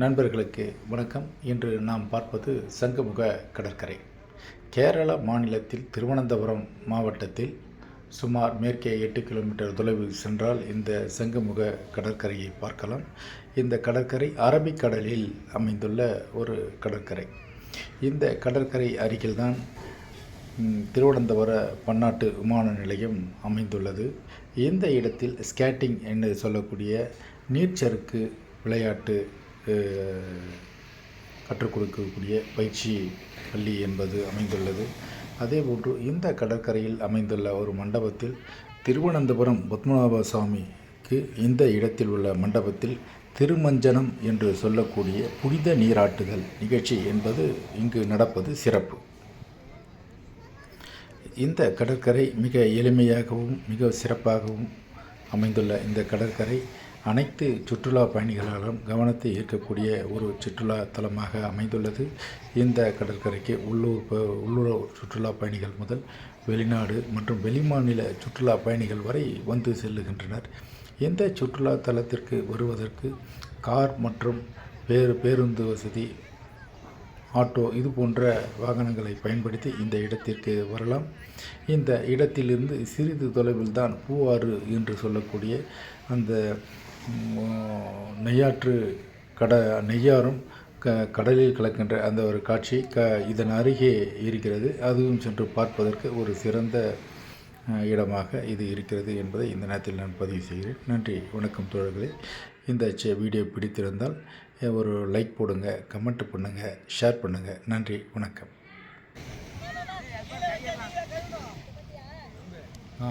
நண்பர்களுக்கு வணக்கம். இன்று நாம் பார்ப்பது சங்கமுக கடற்கரை. கேரள மாநிலத்தில் திருவனந்தபுரம் மாவட்டத்தில் சுமார் மேற்கே எட்டு கிலோமீட்டர் தொலைவில் சென்றால் இந்த சங்கமுக கடற்கரையை பார்க்கலாம். இந்த கடற்கரை அரபிக்கடலில் அமைந்துள்ள ஒரு கடற்கரை. இந்த கடற்கரை அருகில்தான் திருவனந்தபுர பன்னாட்டு விமான நிலையம் அமைந்துள்ளது. இந்த இடத்தில் ஸ்கேட்டிங் என்று சொல்லக்கூடிய நீர்ச்சறுக்கு விளையாட்டு கற்றுக் கொடுக்கக்கூடிய பயிற்சி பள்ளி என்பது அமைந்துள்ளது. அதேபோன்று இந்த கடற்கரையில் அமைந்துள்ள ஒரு மண்டபத்தில் திருவனந்தபுரம் பத்மநாப சுவாமிக்கு இந்த இடத்தில் உள்ள மண்டபத்தில் திருமஞ்சனம் என்று சொல்லக்கூடிய புனித நீராட்டுதல் நிகழ்ச்சி என்பது இங்கு நடப்பது சிறப்பு. இந்த கடற்கரை மிக எளிமையாகவும் மிக சிறப்பாகவும் அமைந்துள்ள இந்த கடற்கரை அனைத்து சுற்றுலா பயணிகளாலும் கவனத்தை ஈர்க்கக்கூடிய ஒரு சுற்றுலா தலமாக அமைந்துள்ளது. இந்த கடற்கரைக்கு உள்ளூர் உள்ளூர் சுற்றுலா பயணிகள் முதல் வெளிநாடு மற்றும் வெளிமாநில சுற்றுலா பயணிகள் வரை வந்து செல்லுகின்றனர். இந்த சுற்றுலா தலத்திற்கு வருவதற்கு கார் மற்றும் பேரு பேருந்து வசதி ஆட்டோ இது போன்ற வாகனங்களை பயன்படுத்தி இந்த இடத்திற்கு வரலாம். இந்த இடத்திலிருந்து சிறிது தொலைவில் தான் பூவாறு என்று சொல்லக்கூடிய அந்த நெய்யாற்று கட நெய்யாறும் க கடலில் கலக்கின்ற அந்த ஒரு காட்சி க இதன் அருகே இருக்கிறது. அதுவும் சென்று பார்ப்பதற்கு ஒரு சிறந்த இடமாக இது இருக்கிறது என்பதை இந்த நேரத்தில் நான் பதிவு செய்கிறேன். நன்றி வணக்கம் தோழர்களே. இந்த வீடியோ பிடித்திருந்தால் ஒரு லைக் போடுங்க கமெண்ட் பண்ணுங்கள் ஷேர் பண்ணுங்கள் நன்றி வணக்கம். ஆ.